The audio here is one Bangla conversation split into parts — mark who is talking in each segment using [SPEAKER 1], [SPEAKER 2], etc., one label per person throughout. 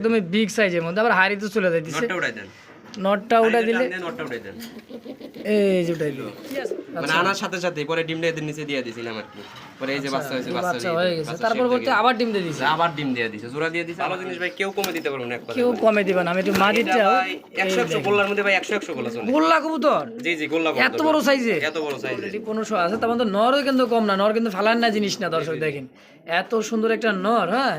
[SPEAKER 1] একদমই বিগ সাইজের মধ্যে। আবার হাড়ি তো চলে যাইতেছে।
[SPEAKER 2] নটটা উঠাই
[SPEAKER 1] দিলে
[SPEAKER 2] নটটা উঠাই দেন।
[SPEAKER 1] এই যে উঠাই দিল।
[SPEAKER 2] মানে আনার সাথে সাথে পরে ডিমটা এদের নিচে দিয়ে দিয়েছিলাম আর কি। পরে এই যে বাচ্চা হয়েছে বাচ্চা
[SPEAKER 1] হয়ে গেছে। তারপর বলতে আবার ডিম দিয়ে দিছে।
[SPEAKER 2] আবার ডিম দিয়ে দিছে জোড়া দিয়ে দিছে। ভালো জিনিস ভাই কেউ কমে দিতে পারব না
[SPEAKER 1] কেউ কমে দিবে না আমি একটু মাদি চাও
[SPEAKER 2] গোল্লার মধ্যে ভাই একশো একশো গোল্লা চলে।
[SPEAKER 1] গোল্লা কবুতর?
[SPEAKER 2] জি জি গোল্লা
[SPEAKER 1] এত বড় সাইজে
[SPEAKER 2] এত বড় সাইজ
[SPEAKER 1] অলরেডি পনেরোশো আছে তার মধ্যে নরও কিন্তু কম না নর কিন্তু ফালান না জিনিস না দর্শক দেখেন। এত সুন্দর একটা নর হ্যাঁ?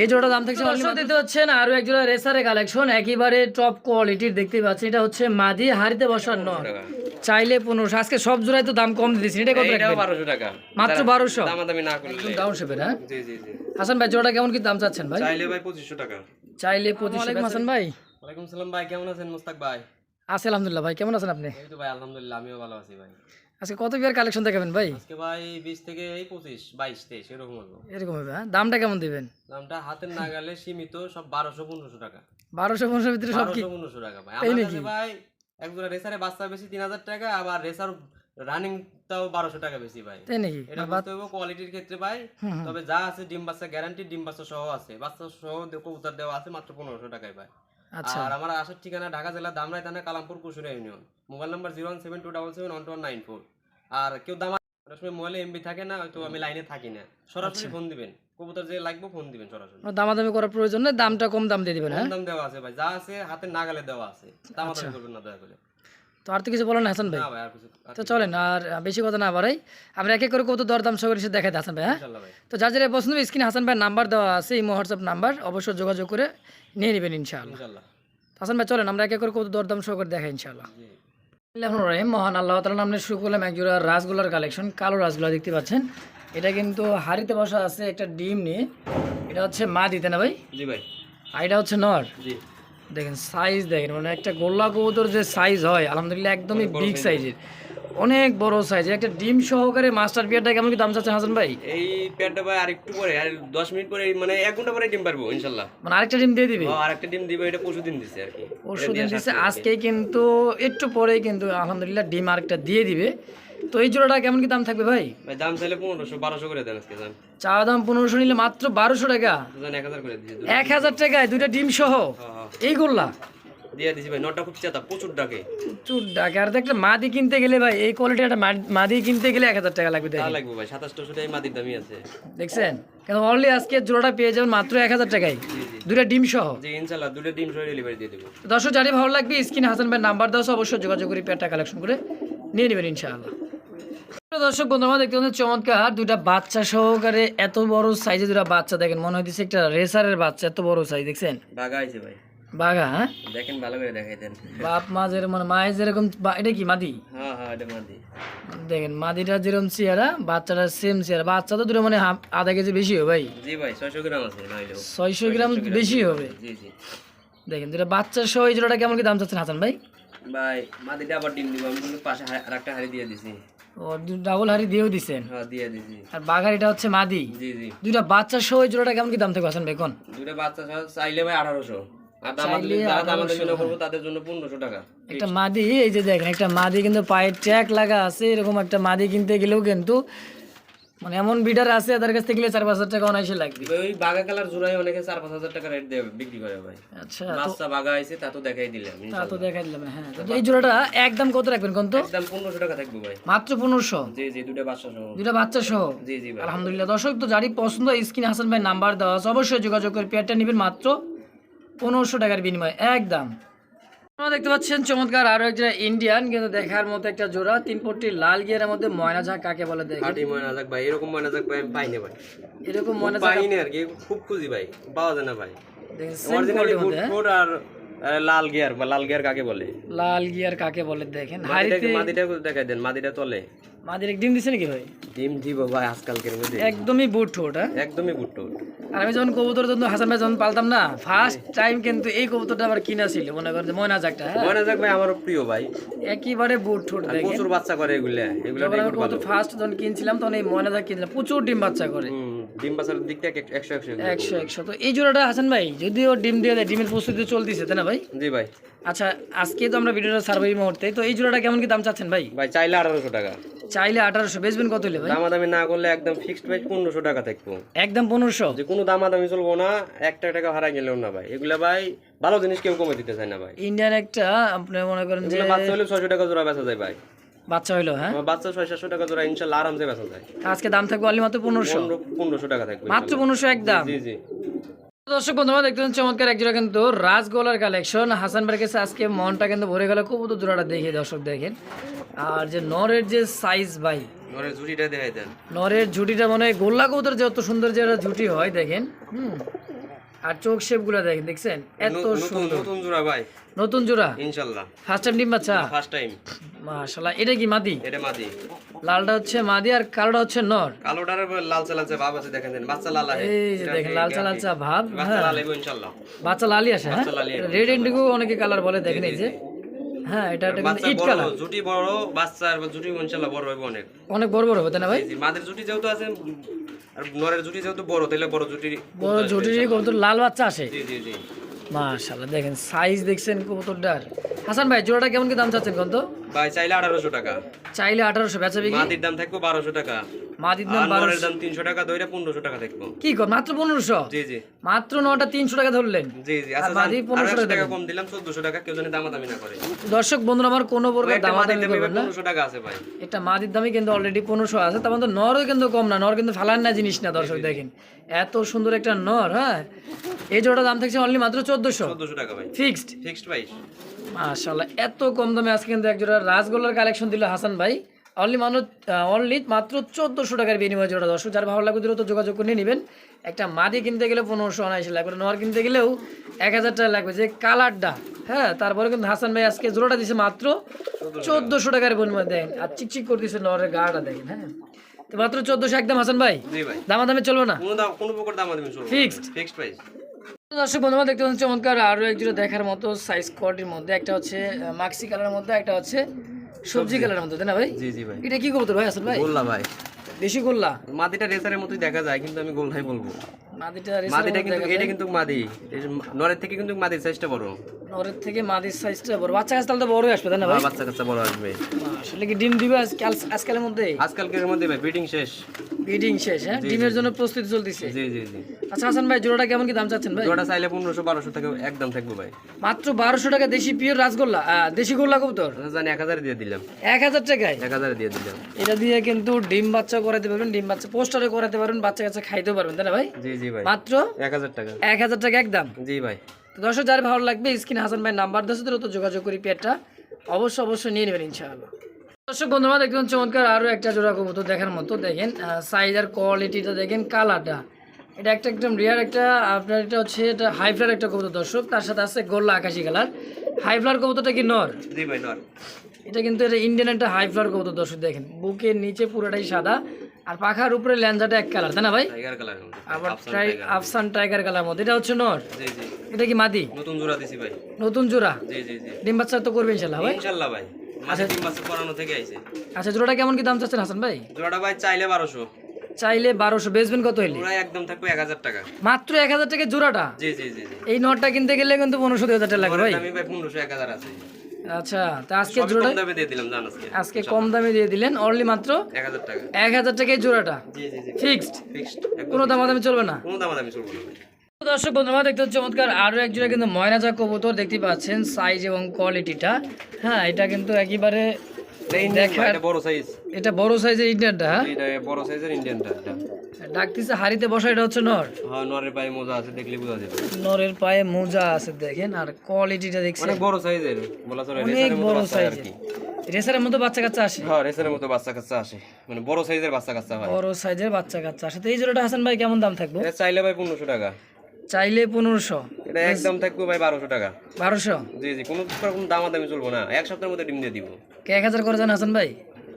[SPEAKER 1] এই জোড়া দাম থাকছে দর্শক দেখতে পাচ্ছেন আরও এক জোড়া রেসারের কালেকশন একেবারে টপ কোয়ালিটির দেখতে পাচ্ছেন। এটা হচ্ছে মাদি হাড়িতে বসার নর। চাইলে পনেরোশো আজকে সব জোড়ায় তো দাম কম দিয়েছি এটা কত
[SPEAKER 2] বারোশো টাকা।
[SPEAKER 1] মাত্র বারোশো?
[SPEAKER 2] দামাদামি না করলে।
[SPEAKER 1] ডাউন শেপের হ্যাঁ?
[SPEAKER 2] জি জি জি।
[SPEAKER 1] হাসান ভাই জোড়া কেমন কি দাম চাচ্ছেন ভাই?
[SPEAKER 2] চাইলে ভাই পঁচিশশো টাকা।
[SPEAKER 1] চাইলে পঁচিশ হাসান ভাই?
[SPEAKER 2] ওয়ালাইকুম সালাম ভাই কেমন আছেন মুস্তাক ভাই?
[SPEAKER 1] আছে আলহামদুলিল্লাহ ভাই। কেমন আছেন আপনি?
[SPEAKER 2] এই তো ভাই আলহামদুলিল্লাহ আমিও ভালো আছি ভাই।
[SPEAKER 1] আজকে কত বিয়ার কালেকশন দেখাবেন ভাই?
[SPEAKER 2] আজকে ভাই বিশ থেকে এই পঁচিশ বাইশ তেইশ এরকম হলো
[SPEAKER 1] এরকম হবে হ্যাঁ? দামটা কেমন দিবেন?
[SPEAKER 2] দামটা হাতের নাগালে সীমিত সব বারোশো পনেরোশো টাকা।
[SPEAKER 1] বারোশো পনেরোশো ভিতরে সব কি?
[SPEAKER 2] বারোশো পনেরোশো টাকা ভাই। আমার কাছে ভাই একজোড়া রেসারে বাচ্চা বেশি তিন হাজার টাকা আবার রেসার রানিং তাও বারোশো টাকা বেশি ভাই।
[SPEAKER 1] তাই নাকি?
[SPEAKER 2] এটা বলতে হবে কোয়ালিটির ক্ষেত্রে ভাই। তবে যা আছে ডিম বাচ্চা গ্যারান্টি ডিম বাচ্চা সহ আছে। বাচ্চা সহ দে- কবুতর দেওয়া আছে মাত্র পনেরোশো টাকায় ভাই। আর আমার আসার ঠিকানা ঢাকা জেলা দামরাই থানা Kalampur Kushura union. Mobile number zero one seven two double seven one two one nine four. আর কেউ দাম সময় মোবাইলে এমবি থাকে না হয়তো আমি লাইনে থাকি না। সরাসরি
[SPEAKER 1] আচ্ছা।
[SPEAKER 2] ফোন দিবেন। কবুতর যে লাগবে ফোন দিবেন সরাসরি।
[SPEAKER 1] দামাদামি করার প্রয়োজন নেই দামটা কম দাম দিয়ে দিবেন হ্যাঁ?
[SPEAKER 2] দাম দেওয়া আছে ভাই। যা আছে হাতে নাগালে দেওয়া আছে। দাম
[SPEAKER 1] আচ্ছা।
[SPEAKER 2] করবেন না দয়া করে।
[SPEAKER 1] তো আর তো কিছু হাসান ভাই।
[SPEAKER 2] না ভাই কিছু আর
[SPEAKER 1] তো চলেন আর বেশি কথা না বাড়াই। আমরা এক এক করে কত দরদাম সহকারে সে দেখাই হাসান ভাই হ্যাঁ? তো যার যারা পছন্দ স্ক্রিনে হাসান ভাই নাম্বার দেওয়া আছে এই হোয়াটসঅ্যাপ নাম্বার অবশ্যই যোগাযোগ করে নিয়ে নেবেন ইনশাআল্লাহ। হাসান ভাই চলেন আমরা এক এক করে কত দরদাম সহকারে দেখাই ইনশাআল্লাহ। রহিম মহান আল্লাহ তালা নামে শুরু করলাম এক জোড়া রাসগোলার কালেকশন কালো রাসগোলা দেখতে পাচ্ছেন। এটা কিন্তু হাড়িতে বসা আছে একটা ডিম নিয়ে এটা হচ্ছে মা দিতে না ভাই?
[SPEAKER 2] জি ভাই।
[SPEAKER 1] আর এটা হচ্ছে নর?
[SPEAKER 2] জি।
[SPEAKER 1] দেখেন সাইজ দেখেন মানে একটা গোল্লা কবুতর যে সাইজ হয় আলহামদুলিল্লাহ একদমই বিগ সাইজের অনেক বড় সাইজ একটা ডিম সহকারে মাস্টার বিয়ারটা কেমন কি দাম চাচ্ছেন হাসান ভাই?
[SPEAKER 2] এই প্যাডটা ভাই আর একটু পরে আর দশ মিনিট পরে মানে এক ঘণ্টা পরে ডিম পারব ইনশাল্লাহ।
[SPEAKER 1] মানে আরেকটা ডিম দিয়ে দিবে?
[SPEAKER 2] ও, আরেকটা ডিম দিবে এটা পরশু দিন দিছে আর কি।
[SPEAKER 1] পরশু দিন দিচ্ছে আজকে কিন্তু একটু পরেই কিন্তু আলহামদুলিল্লাহ ডিম আরেকটা দিয়ে দিবে। তো এই জোড়াটা কেমন কি দাম থাকবে ভাই?
[SPEAKER 2] ভাই দাম চাইলে পনেরোশো বারোশো করে দেন আজকে দাম
[SPEAKER 1] চা দাম পনেরোশো নিলে মাত্র বারোশো টাকা।
[SPEAKER 2] এক হাজার করে দিয়েছে
[SPEAKER 1] এক হাজার টাকায় দুইটা ডিম সহ? এই গোল্লা?
[SPEAKER 2] দিয়ে দিছি ভাই নটা খুব চেতা প্রচুর ডাকে।
[SPEAKER 1] প্রচুর টাকা আর দেখলে মাদি কিনতে গেলে ভাই এই কোয়ালিটি একটা মাদি কিনতে গেলে এক হাজার টাকা লাগবে
[SPEAKER 2] তা লাগবে ভাই টাই মাটির দামই আছে।
[SPEAKER 1] দেখছেন? কেন অনলি আজকে জোড়াটা পেয়ে যাবেন মাত্র এক হাজার টাকায়। দুইটা ডিম সহ?
[SPEAKER 2] জি ইনশাল্লাহ দুটো ডিম সহ ডেলিভারি দিয়ে দেবো।
[SPEAKER 1] দর্শক জানি ভালো লাগবে স্ক্রিন হাসান ভাই নাম্বার আছে, অবশ্যই যোগাযোগ করে পেয়ারটা কালেকশন করে নিয়ে নেবেন ইনশাআল্লাহ। দর্শক বন্ধুরা দেখতে পাচ্ছেন চমৎকার দুইটা বাচ্চা সহকারে এত বড় সাইজে দুটা বাচ্চা দেখেন। মনে হইতেছে একটা রেসারের বাচ্চা এত বড় সাইজ দেখছেন?
[SPEAKER 2] বাঘা আছে ভাই।
[SPEAKER 1] বাঘা হ্যাঁ?
[SPEAKER 2] দেখেন ভালো করে দেখাই দেন
[SPEAKER 1] বাপ মা যেরকম মানে মায়ের যেরকম এটা কি মাদি?
[SPEAKER 2] হ্যাঁ হ্যাঁ এটা মাটি
[SPEAKER 1] দেখেন মাদিটা যেরকম চেহারা বাচ্চাটা সেম চেহারা। বাচ্চা তো দুটো মানে আধা কেজি বেশি হবে ভাই।
[SPEAKER 2] জি ভাই ছয়শো গ্রাম আছে
[SPEAKER 1] ছয়শো গ্রাম বেশি হবে।
[SPEAKER 2] জি জি।
[SPEAKER 1] দেখেন দুটা বাচ্চা সহ এই জোড়াটা কেমন কি দাম চাচ্ছেন হাসান ভাই?
[SPEAKER 2] ভাই মাটিটা আবার ডিম দিব আমি কিন্তু পাশে আর একটা হাড়ি দিয়ে দিছি।
[SPEAKER 1] ও ডাবল হাড়ি দিয়েও দিছেন?
[SPEAKER 2] হ্যাঁ দিয়ে দিছি
[SPEAKER 1] আর বাঘারিটা হচ্ছে মাদি?
[SPEAKER 2] জি জি।
[SPEAKER 1] দুইটা বাচ্চার সহ জোড়াটা কেমন কি দাম
[SPEAKER 2] থেকে বাচ্চা সহ চাইলে ভাই টাকা।
[SPEAKER 1] একটা মাদি এই যে দেখেন একটা মাদি কিন্তু পায়ের ট্যাক লাগা আছে এরকম একটা মাদি কিনতে গেলেও কিন্তু মানে এমন বিডার আছে তাদের কাছ থেকে চার পাঁচ হাজার টাকা অনায়াসে লাগবে।
[SPEAKER 2] ওই বাঘা কালার জোড়াই অনেকে চার পাঁচ হাজার টাকা রেট দিয়ে বিক্রি করে ভাই।
[SPEAKER 1] আচ্ছা
[SPEAKER 2] বাচ্চা বাঘা আছে তা তো দেখাই দিলাম
[SPEAKER 1] তা তো দেখাই দিলাম হ্যাঁ। এই জোড়াটা একদম কত রাখবেন কোন তো?
[SPEAKER 2] একদম পনেরোশো টাকা থাকবে ভাই।
[SPEAKER 1] মাত্র পনেরোশো?
[SPEAKER 2] জি জি দুটো বাচ্চা সহ।
[SPEAKER 1] দুটা বাচ্চা সহ?
[SPEAKER 2] জি জি
[SPEAKER 1] আলহামদুলিল্লাহ। দর্শক তো যারই পছন্দ স্ক্রিন হাসান ভাই নাম্বার দেওয়া আছে অবশ্যই যোগাযোগ করে পেয়ারটা নেবেন মাত্র পনেরোশো টাকার বিনিময়ে। একদম। আপনারা দেখতে পাচ্ছেন চমৎকার আরও একটা ইন্ডিয়ান কিন্তু দেখার মতো একটা জোড়া। তিন পট্টি লাল গিয়ারের মধ্যে ময়না ঝাঁক কাকে বলে দেখেন?
[SPEAKER 2] আটি ময়না ঝাঁক ভাই এরকম ময়না ঝাঁক ভাই পাই না ভাই।
[SPEAKER 1] এরকম ময়না ঝাঁক
[SPEAKER 2] পাইনি আর কি খুব খুঁজি ভাই পাওয়া যায় না ভাই। অরিজিনালি
[SPEAKER 1] হ্যাঁ?
[SPEAKER 2] আর লাল গিয়ার বা লাল গিয়ার কাকে বলে?
[SPEAKER 1] লাল গিয়ার কাকে বলে দেখেন? হাড়িতে
[SPEAKER 2] মাদিটা দেখাই দেন মাদিটা তলে।
[SPEAKER 1] ডিম দিছে নাকি ভাই?
[SPEAKER 2] ডিম দিব ভাই আজকালকের মধ্যে।
[SPEAKER 1] একদমই বুট ওটা
[SPEAKER 2] একদমই বুট্টো
[SPEAKER 1] আর আমি যখন কবুতর যখন হাসান ভাই যখন পালতাম না ফার্স্ট টাইম কিন্তু এই কবুতরটা আবার কিনা ছিল মনে করেন ময়না হ্যাঁ?
[SPEAKER 2] ময়না যাক ভাই আমারও প্রিয় ভাই।
[SPEAKER 1] একেবারে বুট ঠোঁট
[SPEAKER 2] আর
[SPEAKER 1] দেখেন।
[SPEAKER 2] প্রচুর বাচ্চা করে এগুলা এগুলা
[SPEAKER 1] আমি ফার্স্ট যখন কিনছিলাম তখন এই ময়না ঝাঁক কিনছিলাম। প্রচুর ডিম বাচ্চা করে।
[SPEAKER 2] ডিম বাসার দিক থেকে একশো একশো
[SPEAKER 1] একশো একশো। তো এই জোড়াটা হাসান ভাই যদিও ডিম দিয়ে দেয় ডিমের প্রস্তুতি চলতেছে তাই না ভাই?
[SPEAKER 2] জি ভাই।
[SPEAKER 1] আচ্ছা আজকে তো আমরা ভিডিওটা সার্ভে মুহূর্তে। তো এই জোড়াটা কেমন কি দাম চাচ্ছেন ভাই?
[SPEAKER 2] ভাই চাইলে আঠারোশো টাকা।
[SPEAKER 1] চাইলে আঠারোশো। বেচবেন কত হলে ভাই?
[SPEAKER 2] দামাদামি না করলে একদম ফিক্সড প্রাইস পনেরোশো টাকা থাকব।
[SPEAKER 1] একদম পনেরোশো?
[SPEAKER 2] যে কোনো দামাদামি চলবো না একটা টাকা হারাই গেলেও না ভাই। এগুলা ভাই ভালো জিনিস কেউ কমে দিতে চায় না ভাই।
[SPEAKER 1] ইন্ডিয়ান একটা আপনি মনে করেন যে
[SPEAKER 2] বাচ্চা হলে ছয়শো টাকা জোড়া বেচা যায় ভাই।
[SPEAKER 1] বাচ্চা হইল হ্যাঁ?
[SPEAKER 2] বাচ্চা ছয় সাতশো টাকা জোড়া ইনশাল্লাহ আরামসে বেচা যায়।
[SPEAKER 1] আজকে দাম থাকবে অনলি মাত্র পনেরোশো।
[SPEAKER 2] পনেরোশো টাকা থাকবে
[SPEAKER 1] মাত্র পনেরোশো একদম?
[SPEAKER 2] জি জি।
[SPEAKER 1] দর্শক বন্ধুরা দেখতে পাচ্ছেন চমৎকার একজোড়া কিন্তু রাজগোলার কালেকশন হাসান ভাইয়ের কাছে আজকে মনটা কিন্তু ভরে গেল। খুব জোড়াটা দেখে দর্শক দেখেন। আর যে নরের যে সাইজ ভাই
[SPEAKER 2] নরের ঝুটিটা দেখাই দেন।
[SPEAKER 1] নরের ঝুটিটা মনে হয় গোল্লা কবুতর যে অত সুন্দর যে ঝুটি হয় দেখেন। হুম। আর চোখ শেপগুলা দেখেন দেখছেন? এত সুন্দর
[SPEAKER 2] নতুন জোড়া ভাই।
[SPEAKER 1] নতুন জোড়া?
[SPEAKER 2] ইনশাল্লাহ।
[SPEAKER 1] ফার্স্ট টাইম ডিম বাচ্চা?
[SPEAKER 2] ফার্স্ট টাইম
[SPEAKER 1] মাশাল্লাহ এটা কি মাদি?
[SPEAKER 2] এটা মাদি।
[SPEAKER 1] লালটা হচ্ছে মাদি আর কালোটা হচ্ছে নর?
[SPEAKER 2] কালোটার লালচে লালচে ভাব আছে দেখেন বাচ্চা লাল আছে।
[SPEAKER 1] এই যে দেখেন লালচা লালচা ভাব
[SPEAKER 2] বাচ্চা
[SPEAKER 1] হ্যাঁ।
[SPEAKER 2] লাল এবো ইনশাল্লাহ।
[SPEAKER 1] বাচ্চা লালই আসে হ্যাঁ। রেড ইন্ডিগো অনেকে কালার বলে দেখেন এই যে। হ্যাঁ এটা একটা ইট কালার
[SPEAKER 2] জুটি বড় বাচ্চা আর জুটি ইনশাল্লাহ বড় হবে অনেক।
[SPEAKER 1] অনেক বড় বড় হবে তাই না ভাই?
[SPEAKER 2] মাদের জুটি যেহেতু আছে আর নরের জুটি যেহেতু বড় তাহলে বড় জুটি
[SPEAKER 1] বড় ঝুটির কবুতর লাল বাচ্চা আসে।
[SPEAKER 2] জি জি জি।
[SPEAKER 1] মাশাল্লাহ দেখেন সাইজ দেখছেন কতটার হাসান ভাই জোড়াটা কেমন কি দাম চাচ্ছেন কত
[SPEAKER 2] ভাই চাইলে আঠারোশো টাকা।
[SPEAKER 1] চাইলে আঠারোশো বেচা বিক্রি?
[SPEAKER 2] মাটির দাম থাকবে বারোশো টাকা।
[SPEAKER 1] মাদির দাম
[SPEAKER 2] নরের
[SPEAKER 1] বারোশো
[SPEAKER 2] দাম তিনশো টাকা ধরে পনেরোশো টাকা থাকব
[SPEAKER 1] কি কর মাত্র পনেরোশো?
[SPEAKER 2] জি জি।
[SPEAKER 1] মাত্র নটা তিনশো টাকা ধরলেন।
[SPEAKER 2] জি জি। আচ্ছা
[SPEAKER 1] মাদি
[SPEAKER 2] জান, আরও
[SPEAKER 1] পনেরোশো
[SPEAKER 2] একশো
[SPEAKER 1] টাকা
[SPEAKER 2] টাকা কম দিলাম চোদ্দশো টাকা কেউ জানি দামাদামি না করে।
[SPEAKER 1] দর্শক বন্ধুরা আমার কোনো প্রকার
[SPEAKER 2] একটা
[SPEAKER 1] দাম
[SPEAKER 2] মাদির দাম
[SPEAKER 1] করবেন না।
[SPEAKER 2] পনেরোশো টাকা আছে ভাই।
[SPEAKER 1] এটা মাদির দামই কিন্তু অলরেডি আছে তার মধ্যে নরও কিন্তু কম না নর কিন্তু ফালান না জিনিস না দর্শক দেখেন। এত সুন্দর একটা নর হ্যাঁ? এই জোড়া দাম থাকছে অনলি মাত্র চোদ্দশো।
[SPEAKER 2] টাকা ভাই।
[SPEAKER 1] ফিক্সড এত কম দামে আজকে কিন্তু একজোড়া রাজগোল্লার কালেকশন দিল হাসান ভাই। অনলি মানুষ অনলি মাত্র চোদ্দোশো টাকার বিনিময়ে জোড়া দর্শক। যার ভালো লাগবে দ্রুত যোগাযোগ করে নেবেন। একটা মাদি কিনতে গেলে পনেরোশো আনাইশে লাগবে নর কিনতে গেলেও এক হাজার টাকা লাগবে। যে কালারটা হ্যাঁ তারপরে কিন্তু হাসান ভাই আজকে জোড়াটা দিছে মাত্র চোদ্দোশো টাকার বিনিময়ে দেখেন আর চিকচিক করতেছে নরের গাটা দেখেন হ্যাঁ। তো মাত্র চোদ্দোশো একদম হাসান ভাই? চলবে না?
[SPEAKER 2] কোনো দাম প্রকার চলবে? ফিক্সড প্রাইস
[SPEAKER 1] দর্শক বন্ধুরা দেখতে পাচ্ছেন চমৎকার আরও একজোড়া দেখার মতো সাইজ কোয়ালিটির মধ্যে। একটা হচ্ছে মাক্সি কালারের মধ্যে একটা হচ্ছে সবজি খেলার মতো তাই না ভাই?
[SPEAKER 2] জি জি ভাই।
[SPEAKER 1] এটা কি কবুতর ভাই আসল ভাই?
[SPEAKER 2] গোল্লা ভাই।
[SPEAKER 1] দেশি গোল্লা?
[SPEAKER 2] মাটিটা রেসারের মতোই দেখা যায় কিন্তু আমি গোল্লাই বলব।
[SPEAKER 1] মাদিটা রেসার
[SPEAKER 2] মাদিটা
[SPEAKER 1] মধ্যে
[SPEAKER 2] কিন্তু এটা কিন্তু মাদি। নরের থেকে কিন্তু মাদির সাইজটা বড়।
[SPEAKER 1] নরের থেকে মাদির সাইজটা বড়। বাচ্চা কাছে তাহলে তো বড়ই আসবে তাই না ভাই?
[SPEAKER 2] বাচ্চা কাচ্চা বড় আসবে।
[SPEAKER 1] আসলে কি ডিম দিবে আজকে আজকালের মধ্যে?
[SPEAKER 2] আজকালকের মধ্যে ভাই ব্রিডিং শেষ।
[SPEAKER 1] ব্রিডিং শেষ হ্যাঁ? ডিমের জন্য প্রস্তুতি চলতেছে।
[SPEAKER 2] জি জি জি।
[SPEAKER 1] আচ্ছা হাসান ভাই জোড়াটা কেমন কি দাম চাচ্ছেন ভাই?
[SPEAKER 2] জোড়া চাইলে পনেরোশো বারোশো টাকা একদম থাকব ভাই।
[SPEAKER 1] মাত্র বারোশো টাকা দেশি পিওর রাসগোল্লা দেশি গোল্লা কবুতর?
[SPEAKER 2] জানি এক হাজার দিয়ে দিলাম।
[SPEAKER 1] এক হাজার টাকায়?
[SPEAKER 2] এক হাজার দিয়ে দিলাম।
[SPEAKER 1] এটা দিয়ে কিন্তু ডিম বাচ্চা করাতে পারবেন ডিম বাচ্চা পোস্টারে করাতে পারবেন বাচ্চা কাচ্চা খাইতেও পারবেন তাই না ভাই?
[SPEAKER 2] জি জি ভাই।
[SPEAKER 1] মাত্র
[SPEAKER 2] এক হাজার টাকা।
[SPEAKER 1] এক হাজার টাকা একদম।
[SPEAKER 2] জি ভাই।
[SPEAKER 1] তো দর্শক যার ভালো লাগবে স্ক্রিনে হাসান ভাই নাম্বার দশ যোগাযোগ করি পেটটা অবশ্যই অবশ্যই নিয়ে নেবেন ইনশাআল্লাহ। দর্শক বন্ধুরা দেখবেন চমৎকার আরও একটা জোড়া কবুতর দেখার মতো। দেখেন সাইজ আর কোয়ালিটিটা দেখেন কালারটা এটা একটা একদম রিয়ার একটা আপনার এটা হচ্ছে এটা হাই ফ্লার একটা কবুতর দর্শক। তার সাথে আছে গোল্লা আকাশি কালার হাই ফ্লার কবুতরটা কি নর?
[SPEAKER 2] জি ভাই নর।
[SPEAKER 1] এটা কিন্তু এটা ইন্ডিয়ান একটা হাই ফ্লার কবুতর দর্শক দেখেন। বুকের নিচে পুরোটাই সাদা। আর পাখার উপরে ল্যাঞ্জাটা এক কালার তাই না ভাই?
[SPEAKER 2] টাইগার কালার
[SPEAKER 1] আবার আফসান টাইগার কালার মধ্যে। এটা হচ্ছে নর?
[SPEAKER 2] জি জি।
[SPEAKER 1] এটা কি মাদি?
[SPEAKER 2] নতুন জোড়া দিছি ভাই।
[SPEAKER 1] নতুন জোড়া?
[SPEAKER 2] জি জি জি।
[SPEAKER 1] ডিম বাচ্চা তো করবে ভাই?
[SPEAKER 2] ভাই। তিন মাসে পড়ানো থেকে আইছে।
[SPEAKER 1] আচ্ছা জোড়াটা কেমন কি দাম চাচ্ছেন হাসান ভাই?
[SPEAKER 2] জোড়াটা ভাই চাইলে বারোশো।
[SPEAKER 1] চাইলে বারোশো বেচবেন কত হইলে?
[SPEAKER 2] একদম থাকবে এক হাজার টাকা।
[SPEAKER 1] মাত্র এক হাজার টাকা জোড়াটা?
[SPEAKER 2] জি জি জি
[SPEAKER 1] এই নটটা কিনতে গেলে কিন্তু পনেরোশো দুই হাজার টাকা লাগবে ভাই।
[SPEAKER 2] আমি ভাই পনেরোশো এক হাজার আছে।
[SPEAKER 1] আচ্ছা তা আজকে জোড়া
[SPEAKER 2] কম দামে দিয়ে দিলাম জান আজকে।
[SPEAKER 1] আজকে কম দামে দিয়ে দিলেন অনলি মাত্র
[SPEAKER 2] এক হাজার টাকা।
[SPEAKER 1] এক হাজার টাকায় জোড়াটা?
[SPEAKER 2] জি জি জি।
[SPEAKER 1] ফিক্সড
[SPEAKER 2] ফিক্সড
[SPEAKER 1] কোনো দামাদামি চলবে না?
[SPEAKER 2] কোনো দাম চলবে না।
[SPEAKER 1] দর্শক বন্ধুরা দেখতে চমৎকার আরও এক জোড়া কিন্তু ময়নাজা কবুতর দেখতে পাচ্ছেন সাইজ এবং কোয়ালিটিটা হ্যাঁ এটা কিন্তু একেবারে
[SPEAKER 2] এটা বড় সাইজ
[SPEAKER 1] এটা বড় সাইজের ইন্ডিয়ানটা হ্যাঁ?
[SPEAKER 2] এটা বড় সাইজের ইন্ডিয়ানটা এটা।
[SPEAKER 1] ডাকতেছে হাড়িতে বসা এটা হচ্ছে নর।
[SPEAKER 2] হ্যাঁ নরের পায়ে মোজা আছে দেখলে বোঝা যাবে।
[SPEAKER 1] নরের পায়ে মোজা আছে দেখেন আর কোয়ালিটিটা দেখছেন।
[SPEAKER 2] অনেক বড় সাইজের বলা চলে
[SPEAKER 1] অনেক বড়
[SPEAKER 2] কি।
[SPEAKER 1] রেসারের মতো বাচ্চা কাচ্চা আসে?
[SPEAKER 2] হ্যাঁ রেসারের মতো বাচ্চা কাচ্চা আসে। মানে বড় সাইজের বাচ্চা কাচ্চা হয়।
[SPEAKER 1] বড় সাইজের বাচ্চা কাচ্চা আসে। তো এই জোড়াটা হাসান ভাই কেমন দাম থাকবে?
[SPEAKER 2] এটা চাইলে ভাই পনেরোশো টাকা।
[SPEAKER 1] চাইলে পনেরোশো।
[SPEAKER 2] এটা একদম থাকবে ভাই বারোশো টাকা।
[SPEAKER 1] বারোশো?
[SPEAKER 2] জি জি কোনো কোনো দামাদামি চলবো না। এক সপ্তাহের মধ্যে ডিম দিয়ে দিব।
[SPEAKER 1] কে এক হাজার করে যান হাসান ভাই?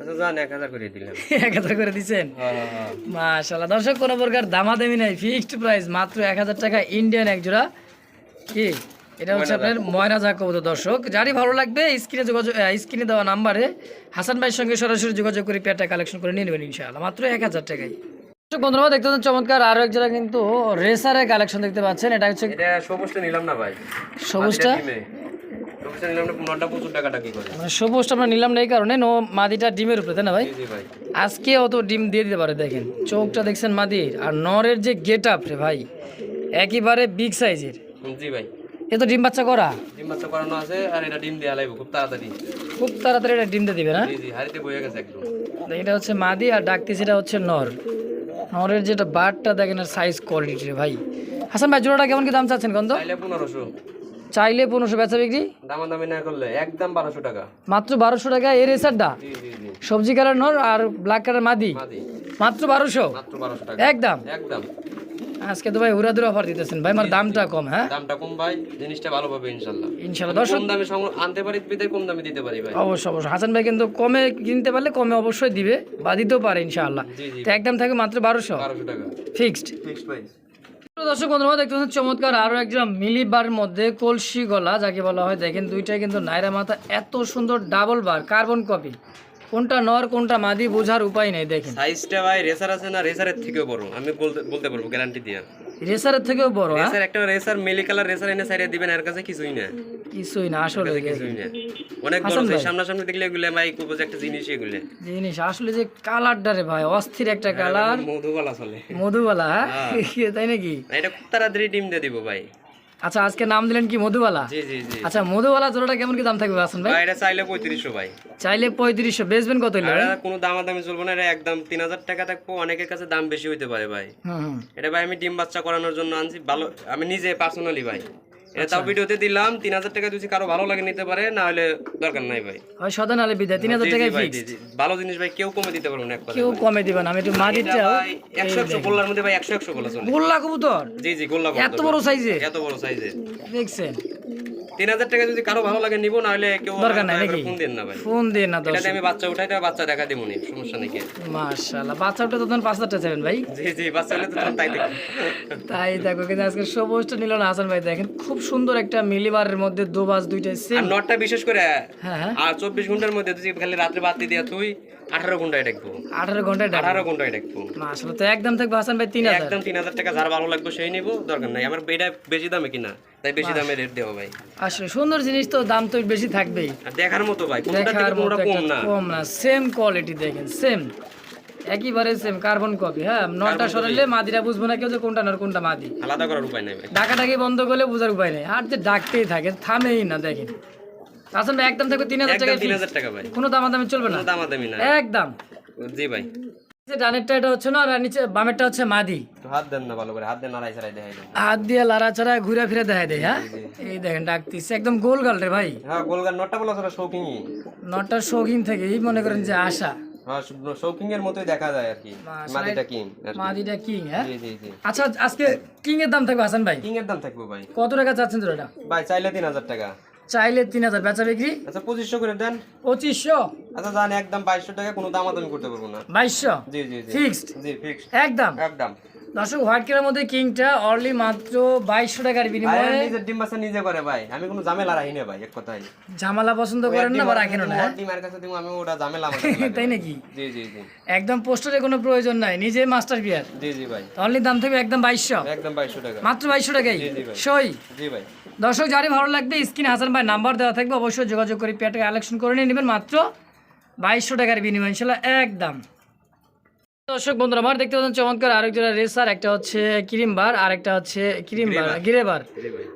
[SPEAKER 2] এক হাজার করে
[SPEAKER 1] দিচ্ছেন
[SPEAKER 2] হ্যাঁ হ্যাঁ হ্যাঁ।
[SPEAKER 1] মাশাল্লাহ দর্শক কোনো প্রকার দামাদামি নাই ফিক্সড প্রাইস মাত্র এক হাজার টাকা ইন্ডিয়ান এক জোড়া। কি? এটা হচ্ছে আপনার ময়না যা কবুতর দর্শক। যারই ভালো লাগবে স্ক্রিনে যোগাযোগ স্ক্রিনে দেওয়া নাম্বারে হাসান ভাইয়ের সঙ্গে সরাসরি যোগাযোগ করে পেয়ারটা কালেকশন করে নিয়ে নেবেন ইনশাআল্লাহ মাত্র এক হাজার টাকায়। বন্ধুরা দেখতে পাচ্ছেন চমৎকার আরও এক কিন্তু রেসারের কালেকশন দেখতে পাচ্ছেন। এটা হচ্ছে
[SPEAKER 2] সবুজটা নিলাম না ভাই।
[SPEAKER 1] সবুজটা? মানে সবুজটা আমরা নিলাম না এই কারণে নো মাদিটা ডিমের উপরে তাই না ভাই? আজকে অত ডিম দিয়ে দিতে পারে দেখেন। চোখটা দেখছেন মাদির আর নরের যে গেট আপ রে ভাই একেবারে বিগ সাইজের
[SPEAKER 2] জি ভাই।
[SPEAKER 1] এ তো ডিম বাচ্চা করা?
[SPEAKER 2] ডিম বাচ্চা করানো আছে আর এটা ডিম দেওয়া লাগবে খুব তাড়াতাড়ি।
[SPEAKER 1] খুব তাড়াতাড়ি এটা ডিম দিয়ে দিবে না?
[SPEAKER 2] জি জি হাড়িতে বয়ে গেছে একদম।
[SPEAKER 1] এটা হচ্ছে মাদি আর সেটা হচ্ছে নর। নরের যেটা বারটা দেখেন আর সাইজ কোয়ালিটি ভাই। হাসান ভাই জোড়াটা কেমন কি দাম চাচ্ছেন
[SPEAKER 2] পনেরোশো।
[SPEAKER 1] চাইলে পনেরোশো বেচা বিক্রি?
[SPEAKER 2] দামাদামি না করলে একদম বারোশো টাকা।
[SPEAKER 1] মাত্র বারোশো টাকা এর
[SPEAKER 2] জি
[SPEAKER 1] সবজি কালার নর আর ব্ল্যাক কালার মাদি? মাত্র বারোশো? একদম?
[SPEAKER 2] একদম।
[SPEAKER 1] আজকে তো ভাই হুরাদুরা অফার দিতেছেন। ভাই আমার দামটা কম হ্যাঁ?
[SPEAKER 2] দামটা কম ভাই জিনিসটা ভালো পাবে ইনশাল্লাহ।
[SPEAKER 1] ইনশাল্লাহ।
[SPEAKER 2] কম দামে আনতে পারি কম দামে দিতে পারি ভাই।
[SPEAKER 1] অবশ্যই অবশ্যই। হাসান ভাই কিন্তু কমে কিনতে পারলে কমে অবশ্যই দিবে বা দিতেও পারে ইনশাআল্লাহ।
[SPEAKER 2] জি
[SPEAKER 1] তো একদম থাকে মাত্র বারোশো।
[SPEAKER 2] বারোশো টাকা।
[SPEAKER 1] ফিক্সড
[SPEAKER 2] ফিক্সড প্রাইস
[SPEAKER 1] দর্শক বন্ধুরা, দেখতে পাচ্ছেন চমৎকার আরও একজন মিলিবার মধ্যে কলসি গলা, যাকে বলা হয়, দেখেন দুইটাই কিন্তু নাইরা মাথা, এত সুন্দর ডাবল বার কার্বন কপি কোনটা নর কোনটা মাদি বোঝার উপায় নেই দেখেন।
[SPEAKER 2] সাইজটা ভাই রেসার আছে না রেসারের থেকেও বড়। আমি বলতে বলতে পারব গ্যারান্টি দিয়ে।
[SPEAKER 1] রেসারের থেকেও বড় হ্যাঁ?
[SPEAKER 2] রেসার একটা রেসার মেলি কালার রেসার এনে সাইডে দিবেন এর কাছে কিছুই না।
[SPEAKER 1] কিছুই না আসলে
[SPEAKER 2] কিছুই না। অনেক বড়
[SPEAKER 1] ভাই।
[SPEAKER 2] সামনাসামনি দেখলে এগুলো ভাই খুব একটা জিনিস এগুলো।
[SPEAKER 1] জিনিস আসলে যে কালারটা রে ভাই অস্থির একটা কালার
[SPEAKER 2] মধুবালা চলে।
[SPEAKER 1] মধুবালা হ্যাঁ? তাই নাকি?
[SPEAKER 2] এটা খুব তাড়াতাড়ি ডিম দিয়ে দিব ভাই।
[SPEAKER 1] আচ্ছা আজকে নাম দিলেন কি মধুবালা?
[SPEAKER 2] জি জি জি।
[SPEAKER 1] আচ্ছা মধুবালা জোড়াটা কেমন কি দাম থাকবে আসুন ভাই?
[SPEAKER 2] এটা চাইলে পঁয়ত্রিশশো ভাই।
[SPEAKER 1] চাইলে পঁয়ত্রিশশো বেচবেন কত হইল?
[SPEAKER 2] এটা কোনো দামাদামি চলবে না এটা একদম তিন হাজার টাকা থাকব অনেকের কাছে দাম বেশি হইতে পারে ভাই।
[SPEAKER 1] হুম
[SPEAKER 2] এটা ভাই আমি ডিম বাচ্চা করানোর জন্য আনছি ভালো আমি নিজে পার্সোনালি ভাই। তাও ভিডিওতে দিলাম তিন হাজার টাকা যদি কারও ভালো লাগে নিতে পারে না হলে দরকার নাই ভাই।
[SPEAKER 1] হয় সদা নালে বিদায় তিন হাজার টাকায়।
[SPEAKER 2] ভালো জিনিস ভাই কেউ কমে দিতে পারব না
[SPEAKER 1] কেউ কমে দিবেন আমি একটু মাদিরটাও
[SPEAKER 2] একশো একশো গোল্লার মধ্যে ভাই একশো একশো গোল্লা
[SPEAKER 1] গোল্লা কবুতর?
[SPEAKER 2] জি জি গোল্লা
[SPEAKER 1] এত বড় সাইজে?
[SPEAKER 2] এত বড় সাইজে।
[SPEAKER 1] দেখছেন?
[SPEAKER 2] তিন হাজার টাকা যদি কারও ভালো লাগে নিবো না হলে কেউ
[SPEAKER 1] দরকার নাই নাকি?
[SPEAKER 2] ফোন দিন না ভাই।
[SPEAKER 1] ফোন দিয়ে না দশ
[SPEAKER 2] আমি বাচ্চা উঠাই দেবো বাচ্চা দেখা দিব নি সমস্যা নাকি
[SPEAKER 1] মাশাআল্লাহ বাচ্চাটা তো তখন পাঁচ হাজার টাকা ভাই।
[SPEAKER 2] জি জি বাচ্চা হলে তো তাই দেখো
[SPEAKER 1] তাই দেখো কিন্তু আজকে সবুজটা নিল না হাসান ভাই দেখেন খুব সুন্দর একটা মিলিবারের মধ্যে দুবাস দুইটা সেম
[SPEAKER 2] নটটা বিশেষ করে
[SPEAKER 1] হ্যাঁ হ্যাঁ।
[SPEAKER 2] আর চব্বিশ ঘণ্টার মধ্যে তুই খালি রাত্রে বাতি দিয়া তুই আঠারো ঘন্টায় ডাকবো
[SPEAKER 1] আঠারো ঘন্টায়
[SPEAKER 2] আঠারো ঘন্টায় ডাকবো
[SPEAKER 1] মাশাআল্লাহ তো একদম থাকবে হাসান ভাই তিন হাজার।
[SPEAKER 2] একদম তিন হাজার টাকা যার ভালো লাগবে সেই নিবো দরকার নাই। আমার এটা বেশি দামে কিনা তাই বেশি দামে রেট দেবো ভাই।
[SPEAKER 1] আসলে সুন্দর জিনিস তো দাম তো বেশি থাকবেই।
[SPEAKER 2] দেখার মতো ভাই কোনটা থেকে কোনটা কম না।
[SPEAKER 1] কম না সেম কোয়ালিটি দেখেন সেম একইবারে সেম কার্বন কপি হ্যাঁ? নটা সরাইলে মাদিরা বুঝব না কেউ যে কোনটা নর কোনটা মাদি।
[SPEAKER 2] আলাদা করার উপায় নাই ভাই।
[SPEAKER 1] ডাকাটাকে বন্ধ করলে বোঝার উপায় নেই। আর যে ডাকতেই থাকে থামেই না দেখেন। আসলে ভাই একদম থাকবে তিন হাজার টাকা
[SPEAKER 2] তিন হাজার টাকা ভাই।
[SPEAKER 1] কোনো দামাদামি চলবে না।
[SPEAKER 2] দামাদামি না।
[SPEAKER 1] একদম।
[SPEAKER 2] জি ভাই।
[SPEAKER 1] ডানেরটা এটা হচ্ছে না আর নিচে বামেরটা হচ্ছে মাদি।
[SPEAKER 2] হাত দেন না ভালো করে হাত দেন নাড়াই ছাড়াই দেখাই
[SPEAKER 1] হাত দিয়ে ঘুরে ফিরে দেখায় দেয় হ্যাঁ? এই দেখেন ডাকতিছে। একদম গোল গাল রে ভাই।
[SPEAKER 2] হ্যাঁ নটটা বলা
[SPEAKER 1] থেকে এই মনে করেন যে আশা।
[SPEAKER 2] হ্যাঁ শৌকিং এর মতোই দেখা যায় আর কি। মাদিটা কিং
[SPEAKER 1] মাদিটা কিং। হ্যাঁ?
[SPEAKER 2] জি জি জি।
[SPEAKER 1] আচ্ছা আজকে কিং এর দাম থাকবে হাসান ভাই?
[SPEAKER 2] কিং এর দাম থাকবে ভাই।
[SPEAKER 1] কত টাকা চাচ্ছেন তোর এটা?
[SPEAKER 2] ভাই চাইলে তিন হাজার টাকা।
[SPEAKER 1] চাইলে তিন হাজার বেচা বিক্রি?
[SPEAKER 2] আচ্ছা পঁচিশশো করে দেন।
[SPEAKER 1] পঁচিশশো?
[SPEAKER 2] আচ্ছা জান একদম বাইশশো টাকা কোনো দামাদামি করতে পারব না।
[SPEAKER 1] বাইশশো?
[SPEAKER 2] জি জি জি।
[SPEAKER 1] ফিক্সড
[SPEAKER 2] জি ফিক্স
[SPEAKER 1] একদম?
[SPEAKER 2] একদম।
[SPEAKER 1] দর্শক হোয়াইট কেরার মধ্যে কিংটা অনলি মাত্র বাইশশো টাকার বিনিময়ে
[SPEAKER 2] নিজের ডিম বাচ্চা নিজে করে ভাই। আমি কোনো ঝামেলা রাখি না ভাই এক কথাই
[SPEAKER 1] ঝামেলা পছন্দ করেন না বা রাখেন না?
[SPEAKER 2] ডিমের কাছে আমি ওটা ঝামেলা
[SPEAKER 1] তাই নাকি?
[SPEAKER 2] জি জি জি।
[SPEAKER 1] একদম পোস্টারে কোনো প্রয়োজন নাই নিজে মাস্টার বিয়ার
[SPEAKER 2] জি জি ভাই।
[SPEAKER 1] অনলি দাম থাকবে একদম বাইশশো।
[SPEAKER 2] একদম বাইশশো টাকা।
[SPEAKER 1] মাত্র বাইশশো টাকাই
[SPEAKER 2] জি, জি ভাই।
[SPEAKER 1] সই?
[SPEAKER 2] জি ভাই।
[SPEAKER 1] দর্শক যারই ভালো লাগবে স্ক্রিনে হাসান ভাই নাম্বার দেওয়া থাকবে অবশ্যই যোগাযোগ করে পেটে কালেকশন করে নিয়ে নেবেন মাত্র বাইশশো টাকার বিনিময় ইনশাল্লাহ একদম। দর্শক বন্ধুরা আমার দেখতে পাচ্ছেন চমৎকার আরেক জোড়া রেসার একটা হচ্ছে ক্রিম বার আর একটা হচ্ছে ক্রিম বার গিরে বার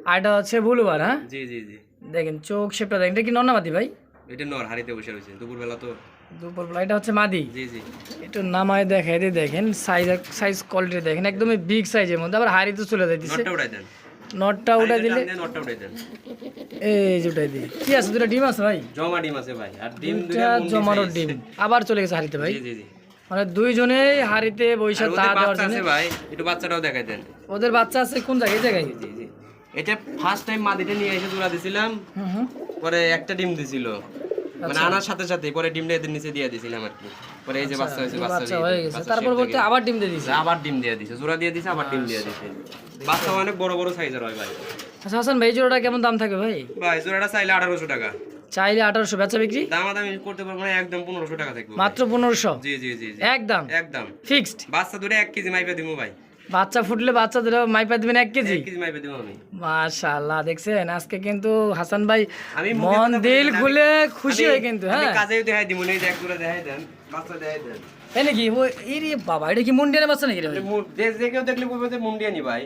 [SPEAKER 1] আর এটা হচ্ছে ব্লু বার হ্যাঁ?
[SPEAKER 2] জি জি জি।
[SPEAKER 1] দেখেন চোখ শেপটা দেখেন এটা কি নন্নামাদি ভাই?
[SPEAKER 2] এটা নর হাড়িতে বসে রয়েছে দুপুরবেলা তো।
[SPEAKER 1] দুপুরবেলা এটা হচ্ছে মাদি।
[SPEAKER 2] জি জি।
[SPEAKER 1] একটু নামায় দেখাই দিয়ে দেখেন সাইজ সাইজ কোয়ালিটি দেখেন একদমই বিগ সাইজের মধ্যে আবার হাড়ি তো চলে যাইতেছে।
[SPEAKER 2] নটটা উঠাই
[SPEAKER 1] দিলে
[SPEAKER 2] নটটা উঠাই দেন।
[SPEAKER 1] এই যে উঠাই দিই। কি আছে দুটা ডিম আছে ভাই?
[SPEAKER 2] জমা ডিম আছে ভাই আর ডিম
[SPEAKER 1] দুটা জমানো ডিম। আবার চলে গেছে হাড়িতে ভাই।
[SPEAKER 2] জি জি জি।
[SPEAKER 1] মানে দুইজনেই হাড়িতে বৈশাখ তা দেওয়ার জন্য।
[SPEAKER 2] ভাই একটু বাচ্চাটাও দেখাই দেন।
[SPEAKER 1] ওদের বাচ্চা আছে কোন জায়গায়? জায়গায়?
[SPEAKER 2] জি জি এটা ফার্স্ট টাইম মাদিটা নিয়ে এসে জোড়া দিছিলাম পরে একটা ডিম দিছিল। মানে আনার সাথে সাথে পরে ডিমটা এদের নিচে দিয়ে দিছিলাম আর কি। পরে এই যে বাচ্চা হয়েছে বাচ্চা
[SPEAKER 1] বাচ্চা হয়ে গেছে তারপর বলতে আবার ডিম দিয়ে দিছে।
[SPEAKER 2] আবার ডিম দিয়ে দিছে জোড়া দিয়ে দিছে আবার ডিম দিয়ে দিছে। বাচ্চা অনেক বড় বড় সাইজের হয় ভাই।
[SPEAKER 1] আচ্ছা হাসান ভাই জোড়াটা কেমন দাম থাকে ভাই?
[SPEAKER 2] ভাই জোড়াটা চাইলে আঠারোশো টাকা।
[SPEAKER 1] চাইলে আঠারোশো বেচা বিক্রি?
[SPEAKER 2] দামাদামি করতে পারব না একদম পনেরোশো টাকা থাকবে
[SPEAKER 1] মাত্র পনেরোশো?
[SPEAKER 2] জি জি জি
[SPEAKER 1] একদম?
[SPEAKER 2] একদম।
[SPEAKER 1] ফিক্সড?
[SPEAKER 2] বাচ্চা দূরে এক কেজি মাইপে দিব ভাই।
[SPEAKER 1] বাচ্চা ফুটলে বাচ্চাদের মাইপা দিবেন এক কেজি? মাশাআল্লাহ দেখছেন? আজকে কিন্তু হাসান ভাই
[SPEAKER 2] আমি
[SPEAKER 1] মন দিল খুলে খুশি হয়ে কিন্তু হ্যাঁ?
[SPEAKER 2] কাজেও দেখাই দিব নেই দেখ করে দেখাই দেন বাচ্চা দেখাই দেন।
[SPEAKER 1] তাই নাকি? ও এই রে বাবা এটা কি মুন্ডিয়ানের বাচ্চা নাকি রে?
[SPEAKER 2] যে কেউ দেখলে বলবে যে মুন্ডিয়া নি ভাই।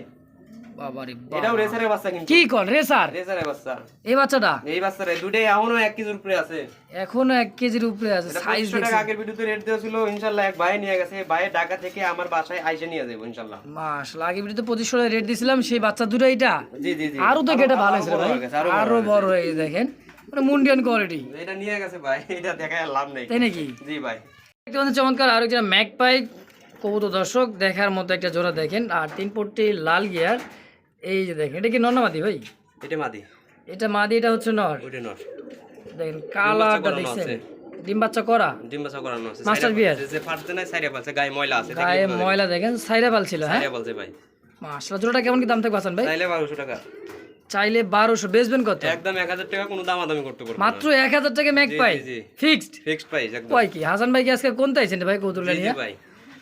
[SPEAKER 1] বাবা।
[SPEAKER 2] এটাও রেসারের বাচ্চা কিন্তু।
[SPEAKER 1] কি কর রেসার?
[SPEAKER 2] রেসারের বাচ্চা।
[SPEAKER 1] এই বাচ্চাটা?
[SPEAKER 2] এই বাচ্চাটা দুটাই এখনও এক কেজির উপরে আছে।
[SPEAKER 1] এখনও এক কেজির উপরে আছে সাইজ
[SPEAKER 2] 2500 আগের ভিডিওতে রেট দেওয়া ছিল ইনশাল্লাহ এক ভাই নিয়ে গেছে। ভাই ঢাকা থেকে আমার বাসায় আইসে নিয়ে যাব ইনশাল্লাহ।
[SPEAKER 1] মাশাআল্লাহ আগে ভিডিওতে পঁচিশশো রেট দিছিলাম সেই বাচ্চা দুটো এটা।
[SPEAKER 2] জি জি জি।
[SPEAKER 1] আরও তো কেটে ভালো ভাই। আরও বড় হয়ে দেখেন। মানে মুন্ডিয়ান কোয়ালিটি
[SPEAKER 2] এটা নিয়ে গেছে ভাই এটা দেখায় লাভ নেই।
[SPEAKER 1] তাই নাকি?
[SPEAKER 2] জি ভাই।
[SPEAKER 1] দেখতে পাচ্ছেন চমৎকার আরও একটা ম্যাকপাই। কবুতর দর্শক দেখার মতো একটা জোড়া দেখেন। আর তিন পট্টি লাল গিয়ার এই যে দেখেন এটা কি নর্নামাদি ভাই?
[SPEAKER 2] এটা মাদি।
[SPEAKER 1] এটা মাদি এটা হচ্ছে নর।
[SPEAKER 2] ওইটা নট
[SPEAKER 1] দেখেন কালারটা দেখছেন?
[SPEAKER 2] আছে।
[SPEAKER 1] ডিম বাচ্চা করা?
[SPEAKER 2] ডিম বাচ্চা করানো আছে
[SPEAKER 1] মাস্টার বিয়ার?
[SPEAKER 2] যে ফাটতে নাই সাইডে বলছে গায়ে ময়লা আছে
[SPEAKER 1] গায়ে ময়লা দেখেন সাইরা পাল ছিল হ্যাঁ?
[SPEAKER 2] সাইডে বলছে ভাই।
[SPEAKER 1] মাসলা জোড়াটা কেমন কি দাম থাকবে হাসান ভাই?
[SPEAKER 2] তাইলে বারোশো টাকা।
[SPEAKER 1] চাইলে বারোশো বেচবেন কত?
[SPEAKER 2] একদম এক হাজার টাকা কোনো দামাদামি করতে পারব
[SPEAKER 1] মাত্র এক হাজার টাকা ম্যাক পাই
[SPEAKER 2] জি, জি।
[SPEAKER 1] ফিক্সড
[SPEAKER 2] ফিক্সড প্রাইস একদম।
[SPEAKER 1] কয় কি? হাসান ভাই কি আজকে কোন তাইছেন ভাই কৌতুল্লা
[SPEAKER 2] জি,
[SPEAKER 1] নিয়ে
[SPEAKER 2] ভাই।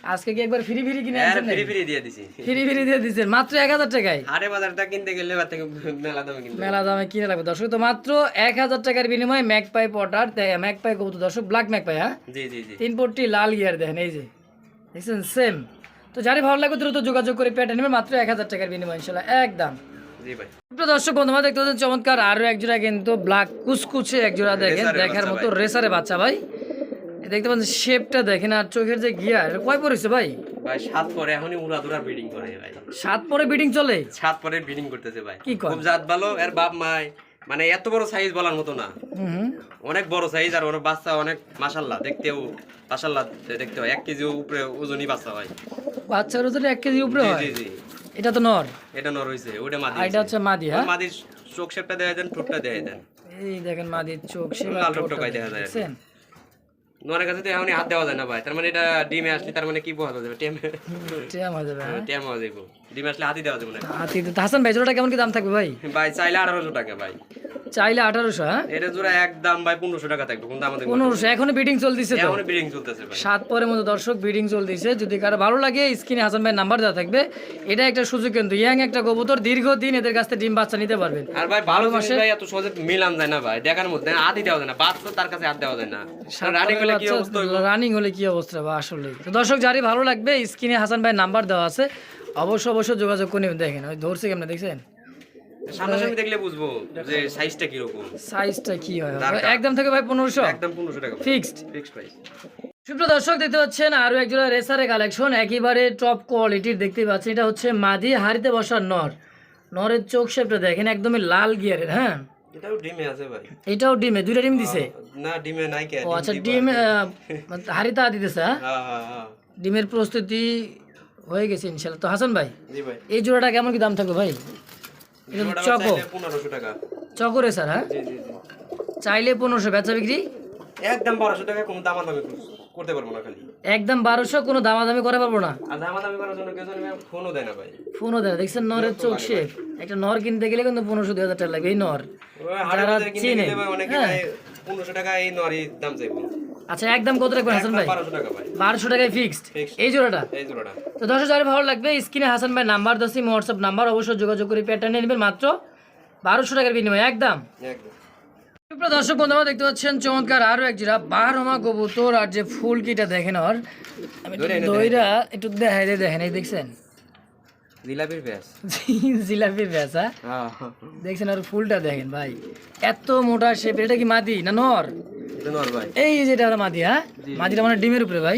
[SPEAKER 1] আজকে কি একবার ফ্রি ফ্রি কিনে
[SPEAKER 2] আর
[SPEAKER 1] আনছেন
[SPEAKER 2] ফ্রি ফ্রি দিয়ে দিছি।
[SPEAKER 1] ফ্রি ফ্রি দিয়ে দিচ্ছেন মাত্র এক হাজার টাকায়?
[SPEAKER 2] হাটে বাজারটা কিনতে গেলে বা থেকে মেলা দামে কিনতে
[SPEAKER 1] মেলা দামে কিনে লাগবে দর্শক তো মাত্র এক হাজার টাকার বিনিময়ে ম্যাকপাই পটার ম্যাকপাই কবুতর দর্শক ব্ল্যাক ম্যাকপাই হ্যাঁ?
[SPEAKER 2] জি জি জি।
[SPEAKER 1] তিন পট্টি লাল গিয়ার দেখেন এই যে। দেখছেন? সেম তো যারই ভালো লাগবে দ্রুত যোগাযোগ করে পেটে নেবে মাত্র এক হাজার টাকার বিনিময় ইনশাল্লাহ একদম।
[SPEAKER 2] জি ভাই।
[SPEAKER 1] প্রিয় দর্শক বন্ধুরা দেখতে পাচ্ছেন চমৎকার আরও একজোড়া কিন্তু ব্ল্যাক কুচকুচে এক জোড়া দেখেন দেখার মতো রেসারে বাচ্চা ভাই। দেখতে পাচ্ছেন শেপটা দেখেন আর চোখের যে গিয়ার কয় পড়েছে ভাই?
[SPEAKER 2] ভাই সাত পরে এখনই উড়া দুরা ব্রিডিং করে ভাই।
[SPEAKER 1] সাত পরে বিডিং চলে?
[SPEAKER 2] সাত পরে ব্রিডিং করতেছে ভাই।
[SPEAKER 1] কি
[SPEAKER 2] খুব জাত ভালো এর বাপ মাই মানে এত বড় সাইজ বলার মতো না। অনেক বড় সাইজ আর ওর বাচ্চা অনেক মাশাল্লাহ দেখতেও মাশাল্লাহ দেখতে হয়। এক কেজি উপরে ওজনই বাচ্চা হয়।
[SPEAKER 1] বাচ্চার ওজন এক কেজি উপরে হয়?
[SPEAKER 2] জি জি।
[SPEAKER 1] এটা তো নর।
[SPEAKER 2] এটা নর হইছে ওটা মাদি
[SPEAKER 1] এটা হচ্ছে মাদি হ্যাঁ?
[SPEAKER 2] মাদির চোখ শেপটা দেয়া দেন ঠোঁটটা দেয়া দেন
[SPEAKER 1] এই দেখেন মাদির চোখ সে
[SPEAKER 2] লাল টকটকায় দেখা যায়? নরের কাছে তো এখনই হাত দেওয়া যায় না ভাই। তার মানে এটা ডিমে আসলে তার মানে কি বোঝা যাবে? টেম
[SPEAKER 1] টেম হয়ে যাবে হ্যাঁ?
[SPEAKER 2] টেম হওয়া যাবে ডিমে আসলে হাতি দেওয়া যাবে না।
[SPEAKER 1] হাতি তো হাসান ভাই জোড়াটা কেমন কি দাম থাকবে ভাই?
[SPEAKER 2] ভাই চাইলে আঠারোশো টাকা ভাই।
[SPEAKER 1] চাইলে আঠারোশো হ্যাঁ?
[SPEAKER 2] এটা জোড়া একদম ভাই পনেরোশো টাকা থাকবে কিন্তু আমাদের
[SPEAKER 1] পনেরোশো এখনও বিডিং চলতেছে তো।
[SPEAKER 2] ব্রিডিং চলতেছে ভাই।
[SPEAKER 1] সাত পরের মতো দর্শক বিডিং চলতেছে। যদি কারও ভালো লাগে স্ক্রিনে হাসান ভাইয়ের নাম্বার দেওয়া থাকবে। এটা একটা সুযোগ কিন্তু। ইয়াং একটা কবুতর দীর্ঘদিন এদের কাছ থেকে ডিম বাচ্চা নিতে পারবেন।
[SPEAKER 2] আর ভাই ভালো ভাই এত সহজে মিলান যায় না ভাই। দেখার মধ্যে হাতি দেওয়া যায় না। বাচ্চা তার কাছে হাত দেওয়া যায় না। রানিং হলে কি অবস্থা
[SPEAKER 1] রানিং হলে কি অবস্থা বা আসলে তো দর্শক যারই ভালো লাগবে স্ক্রিনে হাসান ভাইয়ের নাম্বার দেওয়া আছে। অবশ্যই অবশ্যই যোগাযোগ করে দেখেন ওই ধরছে কেমন দেখছেন?
[SPEAKER 2] সামনাসামনি দেখলে বুঝব যে সাইজটা
[SPEAKER 1] কি হয়? একদম থেকে ভাই
[SPEAKER 2] একদম টাকা
[SPEAKER 1] ফিক্সড
[SPEAKER 2] ফিক্সড প্রাইস
[SPEAKER 1] সুপ্রিয় দর্শক দেখতে পাচ্ছেন আরও একজোড়া রেসারের কালেকশন একেবারে টপ কোয়ালিটির দেখতে পাচ্ছেন। এটা হচ্ছে মাদি হাড়িতে বসার নর। নরের চোখ শেপটা দেখেন একদমই লাল গিয়ারের হ্যাঁ?
[SPEAKER 2] এটাও ডিমে আছে ভাই।
[SPEAKER 1] এটাও ডিমে দুইটা ডিম দিছে?
[SPEAKER 2] না ডিমে নাই কে
[SPEAKER 1] ও আচ্ছা ডিম হাড়িতে হাত দিতেছে হ্যাঁ?
[SPEAKER 2] হ্যাঁ হ্যাঁ হ্যাঁ।
[SPEAKER 1] ডিমের প্রস্তুতি হয়ে গেছে ইনশাল্লাহ তো হাসান ভাই
[SPEAKER 2] জি ভাই।
[SPEAKER 1] এই জোড়াটা কেমন কি দাম থাকবে ভাই? চকো।
[SPEAKER 2] চাইলে পনেরোশো টাকা।
[SPEAKER 1] চকো রেসার হ্যাঁ?
[SPEAKER 2] জি জি জি।
[SPEAKER 1] চাইলে পনেরোশো বেচা বিক্রি?
[SPEAKER 2] একদম বারোশো টাকা কোনো দামাদামি করতে পারব না খালি।
[SPEAKER 1] একদম বারোশো কোনো দামাদামি করে পারব না।
[SPEAKER 2] আর দামাদামি করার জন্য কেউ ফোনও দেয় না ভাই।
[SPEAKER 1] ফোনও দেয় দেখছেন নরের চোখ শেপ। একটা নর কিনতে গেলে কিন্তু পনেরোশো দুই হাজার টাকা লাগবে। এই নর। যারা হ্যাঁ।
[SPEAKER 2] পনেরোশো টাকা এই নরি দাম চাইব।
[SPEAKER 1] আচ্ছা একদম কত রাখবেন হাসান ভাই?
[SPEAKER 2] বারোশো টাকা ভাই।
[SPEAKER 1] বারোশো টাকায় ফিক্সড এই জোড়াটা?
[SPEAKER 2] এই জোড়াটা।
[SPEAKER 1] তো দর্শক যারা ভালো লাগবে স্ক্রিনে হাসান ভাই নাম্বার দশই হোয়াটসঅ্যাপ নাম্বার অবশ্যই যোগাযোগ করে পেয়ারটা নিয়ে নেবেন। মাত্র বারোশো টাকার বিনিময়ে একদম।
[SPEAKER 2] একদম।
[SPEAKER 1] সুপ্রিয় দর্শক বন্ধুরা দেখতে পাচ্ছেন চমৎকার আরও এক জোড়া বারোমা কবুতর আর যে ফুল কিটা দেখেন ওর আমি একটু দইরা একটু দেখাই দিয়ে দেখেন এই দেখছেন?
[SPEAKER 2] জিলাপির ব্যাস
[SPEAKER 1] জিলাপির ব্যাসা
[SPEAKER 2] হ্যাঁ?
[SPEAKER 1] দেখছেন আর ফুলটা দেখেন ভাই। এত মোটা শেপ এটা কি মাদি না নর? এই যেটা হলো মাদি হ্যাঁ? মাদিটা মানে ডিমের উপরে ভাই।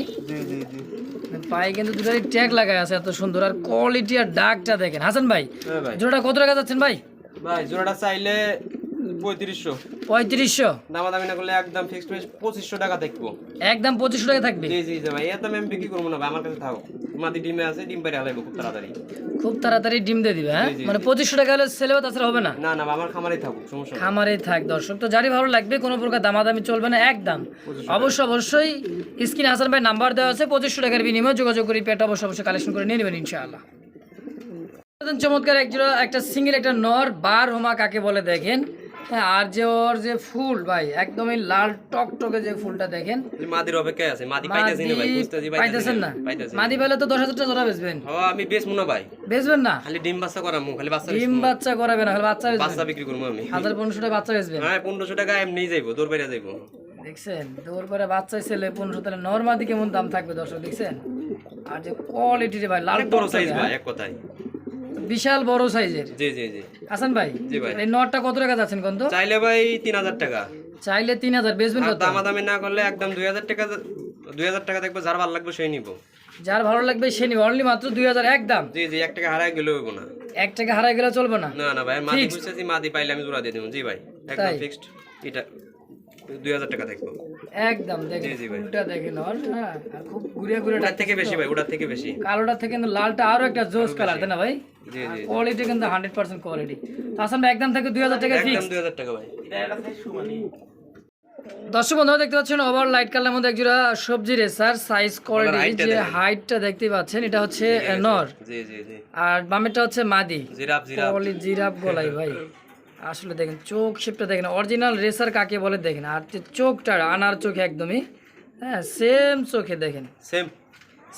[SPEAKER 1] পায়ে কিন্তু দুটারই ট্যাগ লাগায় আছে এত সুন্দর। আর কোয়ালিটি আর ডাকটা দেখেন। হাসান ভাই
[SPEAKER 2] হ্যাঁ ভাই।
[SPEAKER 1] জোড়াটা কত টাকা যাচ্ছেন ভাই?
[SPEAKER 2] ভাই জোড়াটা চাইলে পঁয়ত্রিশশো।
[SPEAKER 1] পঁয়ত্রিশশো?
[SPEAKER 2] দামাদামি না করলে একদম ফিক্সড প্রাইস পঁচিশশো টাকা দেখব।
[SPEAKER 1] একদম পঁচিশশো টাকা থাকবে?
[SPEAKER 2] জি জি জি ভাই এত আমি বিক্রি করব না ভাই আমার কাছে থাকো। মাটি ডিমে আছে ডিম পেরে হালাইবো খুব তাড়াতাড়ি।
[SPEAKER 1] খুব তাড়াতাড়ি ডিম দিয়ে দিবে হ্যাঁ?
[SPEAKER 2] জি, জি,
[SPEAKER 1] মানে পঁচিশশো টাকা হলে সেলে তাছাড়া হবে না?
[SPEAKER 2] না না আমার খামারেই থাকুক সমস্যা নেই।
[SPEAKER 1] থাক দর্শক। তো যারই ভালো লাগবে কোনো প্রকার দামাদামি চলবে না একদম। অবশ্যই অবশ্যই স্ক্রিনে হাসান ভাই নাম্বার দেওয়া আছে পঁচিশশো টাকার বিনিময়ে যোগাযোগ করি পেট অবশ্যই অবশ্যই কালেকশন করে নিয়ে নেবেন ইনশাআল্লাহ। চমৎকার একজোড়া একটা সিঙ্গেল একটা নর বার হোমা কাকে বলে দেখেন? হ্যাঁ আর যে ওর যে ফুল ভাই একদমই লাল টকটকে যে ফুলটা দেখেন।
[SPEAKER 2] মাদির অপেক্ষায় আছে মাদি পাইতেছি না ভাই বুঝতেছি
[SPEAKER 1] পাইতেছেন না। মাদি পাইলে তো দশ হাজার টাকা জোড়া বেচবেন।
[SPEAKER 2] ও আমি বেচমু না ভাই।
[SPEAKER 1] বেচবেন না?
[SPEAKER 2] খালি ডিম বাচ্চা করামু খালি বাচ্চা
[SPEAKER 1] ডিম বাচ্চা করাবে না খালি বাচ্চা বেচবেন।
[SPEAKER 2] বাচ্চা বিক্রি করব আমি।
[SPEAKER 1] হাজার পনেরোশো টাকা বাচ্চা বেচবেন।
[SPEAKER 2] হ্যাঁ পনেরোশো টাকা এমনি যাইবো দৌড় বাইরে যাইবো।
[SPEAKER 1] দেখছেন? দৌড় করে বাচ্চা ছেলে পনেরোশো তাহলে নর্মাদি কেমন দাম থাকবে দর্শক দেখছেন? আর যে কোয়ালিটি রে ভাই লাল
[SPEAKER 2] বড় সাইজ ভাই
[SPEAKER 1] হ্যাঁ?
[SPEAKER 2] এক কথায়।
[SPEAKER 1] বিশাল বড় সাইজের?
[SPEAKER 2] জি জি জি।
[SPEAKER 1] হাসান ভাই
[SPEAKER 2] জি ভাই।
[SPEAKER 1] এই নটটা কত টাকা যাচ্ছেন কত
[SPEAKER 2] চাইলে ভাই তিন হাজার টাকা।
[SPEAKER 1] চাইলে তিন হাজার বেচবেন
[SPEAKER 2] আর
[SPEAKER 1] কত?
[SPEAKER 2] দামাদামি না করলে একদম দুই হাজার টাকা দুই হাজার টাকা দেখব যার ভালো লাগবে সেই নিব।
[SPEAKER 1] যার ভালো লাগবে সে নিবে অনলি মাত্র দুই হাজার এক দাম
[SPEAKER 2] জি জি এক টাকা হারাই গেলেও হইবো না।
[SPEAKER 1] এক টাকা হারাই গেলে চলবে না?
[SPEAKER 2] না না ভাই মাদি? বুঝতেছি মাদি পাইলে আমি জোড়া দিয়ে দেবো। জি ভাই একদম ফিক্সড এটা দুই হাজার টাকা দেখব।
[SPEAKER 1] একদম দেখেন। ফুলটা হ্যাঁ খুব ঘুরে ঘুরে
[SPEAKER 2] ওটার থেকে বেশি ভাই ওটার থেকে বেশি।
[SPEAKER 1] কালোটা থেকে কিন্তু লালটা আরও একটা জোস কালার তাই না ভাই?
[SPEAKER 2] জি জি
[SPEAKER 1] কোয়ালিটি কিন্তু হান্ড্রেড পার্সেন্ট কোয়ালিটি হাসান একদম থেকে দুই হাজার টাকা ফিক্স
[SPEAKER 2] দুই হাজার টাকা ভাই।
[SPEAKER 1] দর্শক বন্ধুরা দেখতে পাচ্ছেন ওভার লাইট কালার মধ্যে একজোড়া সবজি রেসার সাইজ কোয়ালিটি যে হাইটটা দেখতে পাচ্ছেন এটা হচ্ছে নর আর বামেরটা হচ্ছে মাদি।
[SPEAKER 2] Giraffe giraffe.
[SPEAKER 1] জিরাফ গলাই ভাই। আসলে দেখেন চোখ শেপটা দেখেন অরিজিনাল রেসার কাকে বলে দেখেন আর যে চোখটা আনার চোখে একদমই হ্যাঁ সেম চোখে দেখেন।
[SPEAKER 2] Same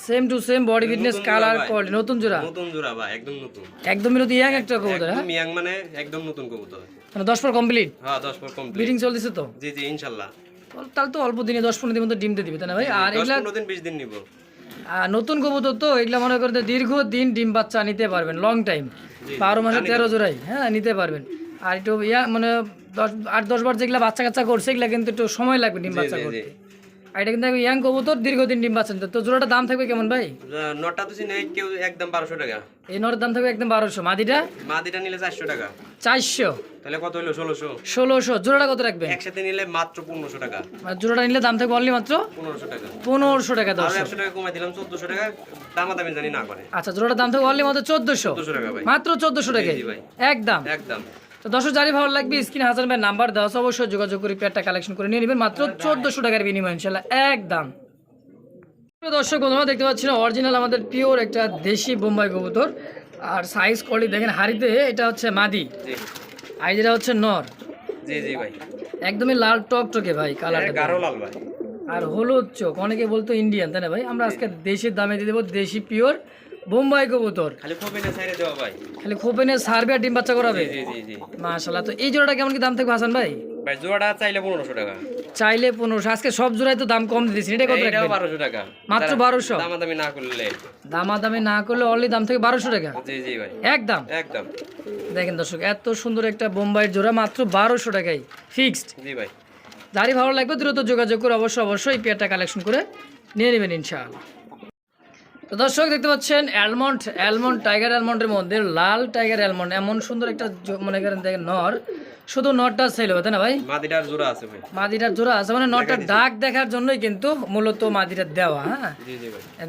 [SPEAKER 1] same to same body fitness colour quality নতুন জোড়া?
[SPEAKER 2] নতুন জোড়া ভাই একদম নতুন।
[SPEAKER 1] একদমই নতুন ইয়াং একটা কবুতর হ্যাঁ?
[SPEAKER 2] ইয়াং মানে একদম নতুন কবুতর।
[SPEAKER 1] মানে দশ পর কমপ্লিট
[SPEAKER 2] হ্যাঁ দশ পর কমপ্লিট
[SPEAKER 1] ব্রিডিং চলতেছে তো?
[SPEAKER 2] জি জি ইনশাল্লাহ।
[SPEAKER 1] তাহলে তো অল্প দিনে দশ পনেরো দিন মতো ডিম দিয়ে দিবে তাই না ভাই? আর এগুলা
[SPEAKER 2] পনেরো দিন বিশ দিন নিবো।
[SPEAKER 1] আর নতুন কবুতর তো এগুলা মনে করতে দীর্ঘ দিন ডিম বাচ্চা নিতে পারবেন লং টাইম
[SPEAKER 2] জি,
[SPEAKER 1] বারো মাসে
[SPEAKER 2] জানি
[SPEAKER 1] তেরো জোড়াই হ্যাঁ নিতে পারবেন। আর একটু ইয়া মানে দশ আট দশ বার যেগুলা বাচ্চা কাচ্চা করছে এগুলা কিন্তু একটু সময় লাগবে ডিম বাচ্চা করতে। আর এটা কিন্তু ইয়াং কবুতর দীর্ঘদিন ডিম বাচ্চা তো জোড়াটা দাম থাকবে কেমন ভাই?
[SPEAKER 2] নটা তো কেউ একদম বারোশো টাকা।
[SPEAKER 1] এই নরের দাম থাকবে একদম বারোশো। মাদিটা?
[SPEAKER 2] মাদিটা নিলে চারশো টাকা।
[SPEAKER 1] চারশো।
[SPEAKER 2] তাহলে কত হলো? ষোলোশো।
[SPEAKER 1] ষোলোশো। জোড়াটা কত রাখবেন?
[SPEAKER 2] একসাথে নিলে মাত্র পনেরোশো টাকা।
[SPEAKER 1] জোড়াটা নিলে দাম থাকবে অনলি মাত্র?
[SPEAKER 2] পনেরোশো টাকা।
[SPEAKER 1] পনেরোশো টাকা দশ
[SPEAKER 2] একশো টাকা কমাই দিলাম চোদ্দশো টাকা। দামাদামি জানি না করে।
[SPEAKER 1] আচ্ছা জোড়াটার দাম থাকবে অনলি মাত্র চোদ্দশো।
[SPEAKER 2] টাকা ভাই।
[SPEAKER 1] মাত্র চোদ্দশো টাকা। একদম।
[SPEAKER 2] একদম।
[SPEAKER 1] তো দর্শক জারি ভালো লাগবে স্ক্রিন হাজার ভাই নাম্বার দেওয়া আছে, অবশ্যই যোগাযোগ করে পেয়ারটা কালেকশন করে নিয়ে নেবেন মাত্র চোদ্দশো টাকার বিনিময় ইনশাল্লাহ একদম। দর্শক বন্ধুরা দেখতে পাচ্ছেন অরিজিনাল আমাদের পিওর একটা দেশি বোম্বাই কবুতর। আর সাইজ কোয়ালিটি দেখেন হাড়িতে এটা হচ্ছে মাদি।
[SPEAKER 2] জি।
[SPEAKER 1] আর যেটা হচ্ছে নর।
[SPEAKER 2] জি জি ভাই।
[SPEAKER 1] একদমই লাল টকটকে ভাই কালারটা
[SPEAKER 2] গাঢ় লাল ভাই।
[SPEAKER 1] আর হলুদ চোখ অনেকে বলতো ইন্ডিয়ান তাই না ভাই? আমরা আজকে দেশের দামে দিয়ে দেবো দেশি পিওর বোম্বাই কবুতর।
[SPEAKER 2] খালি কপি না সাইডে দেওয়া ভাই।
[SPEAKER 1] খালি খোপেনে সার্বিয়া ডিম বাচ্চা করাবে?
[SPEAKER 2] জি জি জি
[SPEAKER 1] মাশাল্লাহ তো এই জোড়াটা কেমন কি দাম থাকবে হাসান ভাই?
[SPEAKER 2] ভাই জোড়াটা চাইলে পনেরোশো টাকা।
[SPEAKER 1] চাইলে পনেরোশো আজকে সব জোড়ায় তো দাম কম দিয়েছি এটা কত রাখবেন?
[SPEAKER 2] বারোশো টাকা।
[SPEAKER 1] মাত্র
[SPEAKER 2] যারা
[SPEAKER 1] বারোশো?
[SPEAKER 2] দামাদামি না করলে।
[SPEAKER 1] দামাদামি না করলে অনলি দাম থেকে বারোশো টাকা?
[SPEAKER 2] জি জি ভাই।
[SPEAKER 1] একদম?
[SPEAKER 2] একদম।
[SPEAKER 1] দেখেন দর্শক এত সুন্দর একটা বোম্বাইয়ের জোড়া মাত্র বারোশো টাকাই ফিক্সড
[SPEAKER 2] জি ভাই।
[SPEAKER 1] যারই ভালো লাগবে দ্রুত যোগাযোগ করে অবশ্যই অবশ্যই পেয়ারটা কালেকশন করে নিয়ে নেবেন ইনশাআল্লাহ। তো দর্শক দেখতে পাচ্ছেন অ্যালমন্ড অ্যালমন্ড টাইগার অ্যালমন্ডের মধ্যে লাল টাইগার অ্যালমন্ড এমন সুন্দর একটা মনে করেন দেখেন নর শুধু নরটা সেল হবে তাই না ভাই?
[SPEAKER 2] মাদিটার জোড়া আছে ভাই।
[SPEAKER 1] মাদিটার জোড়া আছে মানে নরটা ডাক দেখার জন্যই কিন্তু মূলত মাদিটা দেওয়া হ্যাঁ?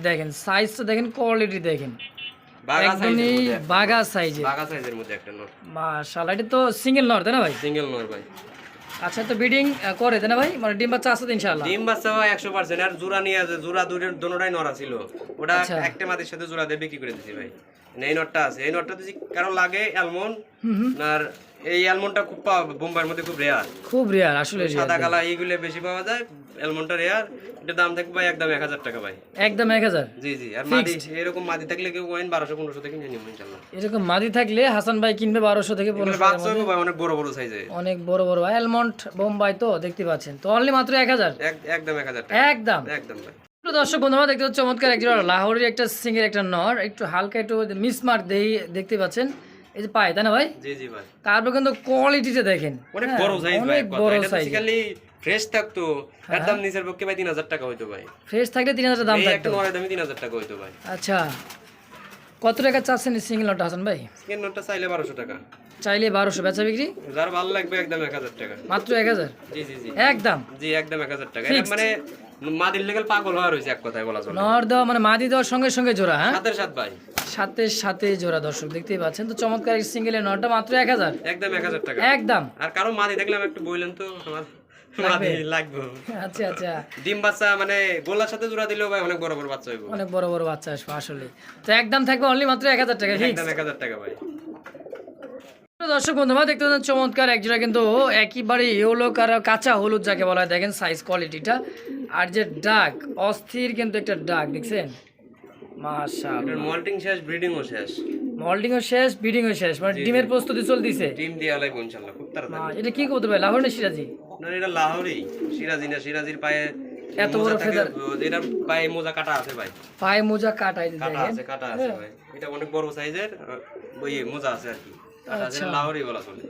[SPEAKER 1] দেখেন সাইজটা দেখেন কোয়ালিটি দেখেন।
[SPEAKER 2] বাগা সাইজের
[SPEAKER 1] একদমই বাগা সাইজের
[SPEAKER 2] বাগা সাইজের মধ্যে একটা নোট
[SPEAKER 1] মাশাআল্লাহ এটা তো সিঙ্গেল নর তাই না ভাই?
[SPEAKER 2] সিঙ্গেল নর ভাই।
[SPEAKER 1] আচ্ছা তো বিডিং করে তাই না ভাই? মানে ডিম বাচ্চা আছে তো ইনশাআল্লাহ?
[SPEAKER 2] ডিম বাচ্চা ভাই একশো পার্সেন্ট। আর জোড়া নিয়ে আছে জোড়া দুটোর দোনোটাই নরা ছিল। ওটা
[SPEAKER 1] আচ্ছা।
[SPEAKER 2] একটা মাটির সাথে জোড়া দিয়ে বিক্রি করে দিছি ভাই। নেই এই নটটা আছে। এই নটটা যদি কারও লাগে অ্যালমন্ড আর এই অ্যালমন্ডটা খুব পাওয়া বোম্বাইয়ের মধ্যে খুব রেয়ার
[SPEAKER 1] খুব রেয়ার আসলে
[SPEAKER 2] সাদা কালা এইগুলো বেশি পাওয়া যায়। অ্যালমন্ডটা রেয়ার এটার দাম থাকবে ভাই একদম এক হাজার টাকা ভাই।
[SPEAKER 1] একদম এক হাজার?
[SPEAKER 2] জি জি আর মাদি এরকম মাদি থাকলে কেউ কয়েন বারোশো পনেরোশো থেকে নিয়ে নিবো ইনশাল্লাহ।
[SPEAKER 1] এরকম মাদি থাকলে হাসান ভাই কিনবে বারোশো থেকে পনেরোশো
[SPEAKER 2] ভাই অনেক বড় বড় সাইজে
[SPEAKER 1] অনেক বড় বড় অ্যালমন্ড বোম্বাই তো দেখতে পাচ্ছেন। তো অনলি মাত্র এক হাজার?
[SPEAKER 2] একদম এক হাজার টাকা।
[SPEAKER 1] একদম।
[SPEAKER 2] একদম ভাই।
[SPEAKER 1] দর্শক বন্ধুরা দেখতে চমৎকার একজন লাহোরের একটা সিঙ্গের একটা নর। একটু হালকা একটু মিসমার্ক দেই দেখতে পাচ্ছেন। এই যে পায় তাই না ভাই?
[SPEAKER 2] জি জি ভাই।
[SPEAKER 1] তারপর কিন্তু কোয়ালিটিটা দেখেন।
[SPEAKER 2] অনেক
[SPEAKER 1] হ্যাঁ,
[SPEAKER 2] বড় সাইজ ভাই
[SPEAKER 1] অনেক বড় সাইজ
[SPEAKER 2] বেসিক্যালি ফ্রেশ থাকতো। এর দাম নিচের পক্ষে ভাই তিন হাজার টাকা হইতো ভাই।
[SPEAKER 1] ফ্রেশ থাকলে তিন হাজার দাম থাকতো।
[SPEAKER 2] একটা নরের দামই তিন হাজার টাকা হইতো ভাই।
[SPEAKER 1] আচ্ছা। কত টাকা চাচ্ছেন সিঙ্গেল নটটা হাসান ভাই?
[SPEAKER 2] সেকেন্ড নোটটা চাইলে বারোশো টাকা।
[SPEAKER 1] চাইলে বারোশো বেচা বিক্রি?
[SPEAKER 2] যার ভালো লাগবে একদম এক হাজার টাকা।
[SPEAKER 1] মাত্র এক হাজার?
[SPEAKER 2] জি জি জি।
[SPEAKER 1] একদম?
[SPEAKER 2] জি একদম এক হাজার টাকা। মানে মাদির লেগেল পাগল হওয়া রয়েছে এক কথায় বলা চলে।
[SPEAKER 1] নর দেওয়া মানে মাদি দেওয়ার সঙ্গে সঙ্গে জোড়া হ্যাঁ?
[SPEAKER 2] সাতের সাত ভাই।
[SPEAKER 1] সাথে সাথে জোড়া দর্শক দেখতেই পাচ্ছেন। তো চমৎকার সিঙ্গেলের নটটা মাত্র এক হাজার।
[SPEAKER 2] একদম এক হাজার টাকা।
[SPEAKER 1] একদম।
[SPEAKER 2] আর কারও মাদি দেখলাম একটু বললেন তো আমার লাগবে?
[SPEAKER 1] আচ্ছা আচ্ছা।
[SPEAKER 2] ডিম বাচ্চা মানে গোলার সাথে জোড়া দিলেও ভাই অনেক বড় বড় বাচ্চা হইব।
[SPEAKER 1] অনেক বড় বড় বাচ্চা আসবে আসলে তো একদম থাকবে অনলি মাত্র এক টাকা
[SPEAKER 2] একদম এক হাজার টাকা ভাই।
[SPEAKER 1] দর্শক বন্ধুরা দেখতে পাচ্ছেন চমৎকার একজোড়া কিন্তু একেবারে ইয়েলো কালার কাঁচা হলুদ যাকে বলা হয় দেখেন সাইজ কোয়ালিটিটা আর যে ডাক অস্থির কিন্তু একটা ডাক দেখছেন? মাশাআল্লাহ।
[SPEAKER 2] মল্টিং শেষ ব্রিডিংও শেষ।
[SPEAKER 1] মল্টিংও শেষ ব্রিডিংও শেষ মানে ডিমের প্রস্তুতি চলতেছে।
[SPEAKER 2] ডিম দিয়ে আলাইব ইনশাল্লাহ খুব তাড়াতাড়ি।
[SPEAKER 1] এটা কি করতে পারে? লাহোর না সিরাজি?
[SPEAKER 2] আপনার এটা লাহোরি সিরাজি না সিরাজির পায়ে
[SPEAKER 1] এত বড় feather।
[SPEAKER 2] এটার পায়ে মোজা কাটা আছে ভাই।
[SPEAKER 1] পায়ে মোজা কাটাই
[SPEAKER 2] কাটা আছে কাটা আছে ভাই। এটা অনেক বড় সাইজের ওই মোজা আছে আর কি। কাটা আছে
[SPEAKER 1] আচ্ছা।
[SPEAKER 2] লাহোরি বলা চলে।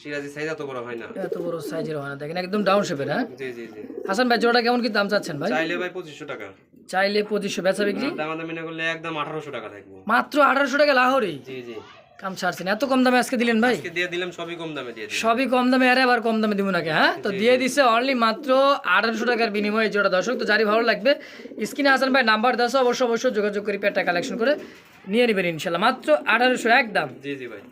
[SPEAKER 2] সিরাজি সাইজ এত বড় হয় না।
[SPEAKER 1] এত বড় সাইজের হয় না দেখেন একদম ডাউন শেপের হ্যাঁ?
[SPEAKER 2] জি জি জি।
[SPEAKER 1] হাসান ভাই জোড়া কেমন কি দাম চাচ্ছেন ভাই?
[SPEAKER 2] চাইলে ভাই পঁচিশশো টাকা।
[SPEAKER 1] চাইলে পঁচিশশো বেচা বিক্রি?
[SPEAKER 2] দামাদামি না করলে একদম আঠারোশো টাকা থাকবে।
[SPEAKER 1] মাত্র আঠারোশো টাকা লাহোরই
[SPEAKER 2] জি জি।
[SPEAKER 1] কাম ছাড়ছেন এত কম দামে আজকে দিলেন ভাই?
[SPEAKER 2] দিয়ে দিলাম সবই কম দামে দিয়ে
[SPEAKER 1] সবই কম দামে আরে আবার কম দামে দিব নাকি হ্যাঁ? তো দিয়ে দিছে অনলি মাত্র আঠারোশো টাকার বিনিময়ে জোড়া দর্শক তো যারই ভালো লাগবে স্ক্রিনে হাসান ভাই নাম্বার দাস অবশ্যই অবশ্যই যোগাযোগ করে পেটটা কালেকশন করে নিয়ে নেবেন ইনশাল্লাহ। মাত্র আঠারোশো একদম।
[SPEAKER 2] জি জি ভাই।